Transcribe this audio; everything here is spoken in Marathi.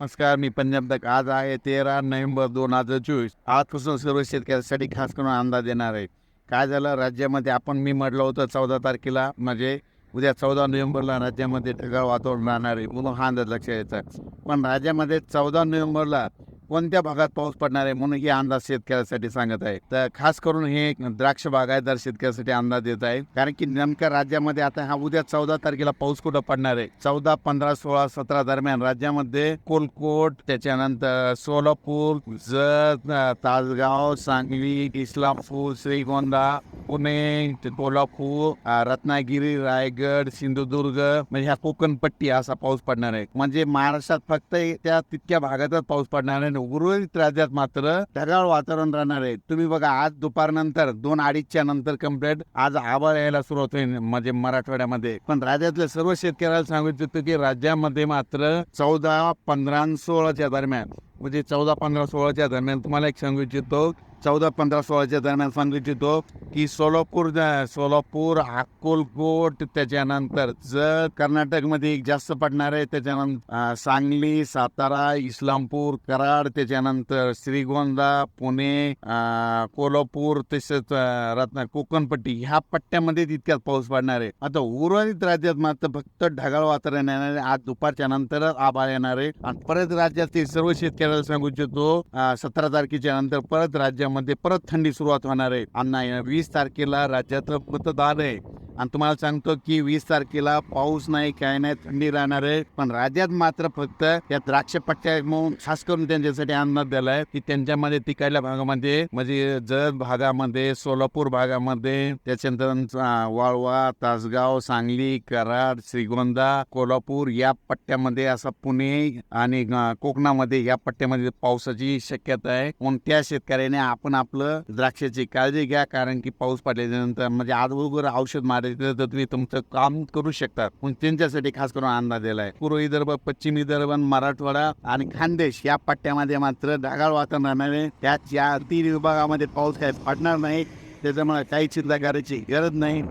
नमस्कार मी पंजाब तक. आज आहे तेरा नोव्हेंबर दोन हजार चोवीस. आजपासून सर्व शेतकऱ्यांसाठी खास करून अंदाज देणार आहे. काय झालं? राज्यामध्ये आपण मी म्हटलं होतं चौदा तारखेला म्हणजे उद्या चौदा नोव्हेंबरला राज्यामध्ये ढगाळ वातावरण राहणार आहे. म्हणून हा अंदाज लक्षात यायचा पण राज्यामध्ये चौदा नोव्हेंबरला कोणत्या भागात पाऊस पडणार आहे म्हणून हे अंदाज शेतकऱ्यासाठी सांगत आहे. तर खास करून हे द्राक्ष बागायतदार शेतकऱ्यासाठी अंदाज देत आहे. कारण की नेमक्या राज्यामध्ये आता हा उद्या चौदा तारखेला पाऊस कुठं पडणार आहे? चौदा पंधरा सोळा सतरा दरम्यान राज्यामध्ये कोलकोट त्याच्यानंतर सोलापूर जत तासगाव सांगली इस्लामपूर श्रीगोंदा पुणे ते कोल्हापूर रत्नागिरी रायगड सिंधुदुर्ग म्हणजे ह्या कोकण पट्टी असा पाऊस पडणार आहे. म्हणजे महाराष्ट्रात फक्त त्या तितक्या भागातच पाऊस पडणार आहे. उर्वरित राज्यात मात्र ढगाळ वातावरण राहणार आहे. तुम्ही बघा आज दुपारनंतर दोन अडीचच्या नंतर कंप्लीट आज आभाळ यायला सुरुवात होईल म्हणजे मराठवाड्यामध्ये. पण राज्यातल्या सर्व शेतकऱ्याला सांगू इच्छितो की राज्यामध्ये मात्र चौदा पंधरा सोळाच्या दरम्यान म्हणजे चौदा पंधरा सोळाच्या दरम्यान तुम्हाला एक सांगू इच्छितो चौदा पंधरा सोळाच्या दरम्यान सांगू इच्छितो की सोलापूर सोलापूर अक्कलकोट त्याच्यानंतर जर कर्नाटकमध्ये एक जास्त पडणार आहे त्याच्यानंतर सांगली सातारा इस्लामपूर कराड त्याच्यानंतर श्रीगोंदा पुणे कोल्हापूर तसेच रत्ना कोकणपट्टी ह्या पट्ट्यामध्ये तितक्यात पाऊस पडणार आहे. आता उर्वरित राज्यात मात्र फक्त ढगाळ वातावरण येणार आहे. आज दुपारच्या नंतरच आभाळ येणार आहे. आणि परत राज्यातील सर्व शेतकऱ्याला सांगू इच्छितो सतरा तारखेच्या नंतर परत राज्यामध्ये परत थंडी सुरुवात होणार आहे. आणि वीस तारखेला राज्यात मतदान आहे. आणि तुम्हाला सांगतो की वीस तारखेला पाऊस नाही काय नाही थंडी राहणार आहे. पण राज्यात मात्र फक्त या द्राक्ष पट्ट्या म्हणून खास करून त्यांच्यासाठी अंदाज दिलाय की त्यांच्यामध्ये तिकडल्या भागामध्ये म्हणजे जत भागामध्ये सोलापूर भागामध्ये त्याच्यानंतर वाळवा तासगाव सांगली कराड श्रीगोंदा कोल्हापूर या पट्ट्यामध्ये असा पुणे आणि कोकणामध्ये या पट्ट्यामध्ये पावसाची शक्यता आहे. म्हणून त्या शेतकऱ्याने आपण आपलं द्राक्षाची काळजी घ्या कारण की पाऊस पडल्याच्या नंतर म्हणजे अगोदर औषध मारे तर तुम्ही तुमचं काम करू शकता. त्यांच्यासाठी खास करून अंदाज दिलाय. पूर्व विदर्भ पश्चिम विदर्भ मराठवाडा आणि खानदेश या पट्ट्यामध्ये मात्र ढगाळ वातावरण राहणार आहे. त्या या तीन विभागामध्ये पाऊस काय पडणार नाही. त्याच्यामुळे काही चिंता करायची गरज नाही.